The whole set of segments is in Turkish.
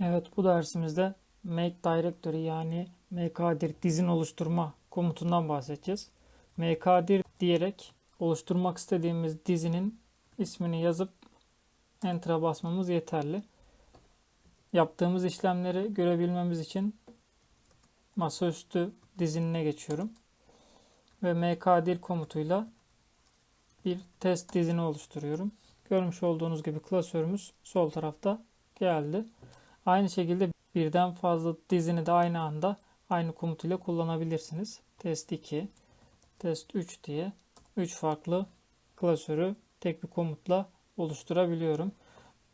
Bu dersimizde make directory yani mkdir dizin oluşturma komutundan bahsedeceğiz. mkdir diyerek oluşturmak istediğimiz dizinin ismini yazıp enter'a basmamız yeterli. Yaptığımız işlemleri görebilmemiz için masaüstü dizinine geçiyorum. Ve mkdir komutuyla bir test dizini oluşturuyorum. Görmüş olduğunuz gibi klasörümüz sol tarafta geldi. Aynı şekilde birden fazla dizini de aynı anda aynı komut ile kullanabilirsiniz. Test 2, test 3 diye 3 farklı klasörü tek bir komutla oluşturabiliyorum.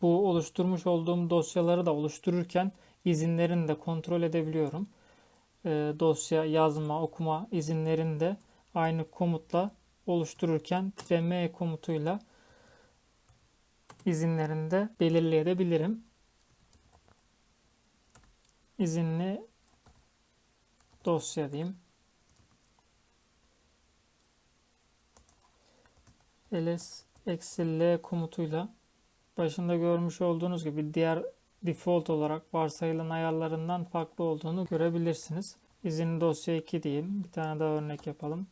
Bu oluşturmuş olduğum dosyaları da oluştururken izinlerini de kontrol edebiliyorum. Ee, dosya yazma, okuma izinlerini de aynı komutla oluştururken m komutuyla izinlerini de belirleyebilirim. İzinli dosya diyeyim. ls eksi l komutuyla başında görmüş olduğunuz gibi diğer default olarak varsayılan ayarlarından farklı olduğunu görebilirsiniz. İzinli dosya 2 diyeyim. Bir tane daha örnek yapalım.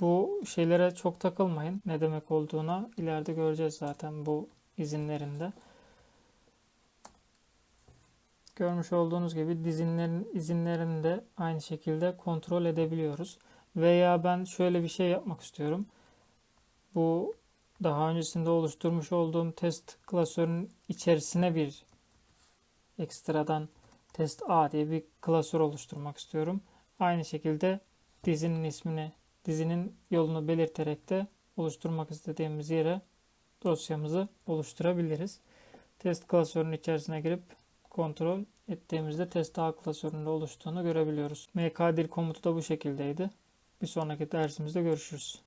Bu şeylere çok takılmayın. Ne demek olduğuna ileride göreceğiz zaten bu izinlerinde. Görmüş olduğunuz gibi dizinlerin izinlerini de aynı şekilde kontrol edebiliyoruz. Veya ben şöyle bir şey yapmak istiyorum. Bu daha öncesinde oluşturmuş olduğum test klasörünün içerisine bir ekstradan test A diye bir klasör oluşturmak istiyorum. Aynı şekilde dizinin ismini, dizinin yolunu belirterek de oluşturmak istediğimiz yere dosyamızı oluşturabiliriz. Test klasörünün içerisine girip kontrol ettiğimizde test A klasöründe oluştuğunu görebiliyoruz. mkdir komutu da bu şekildeydi. Bir sonraki dersimizde görüşürüz.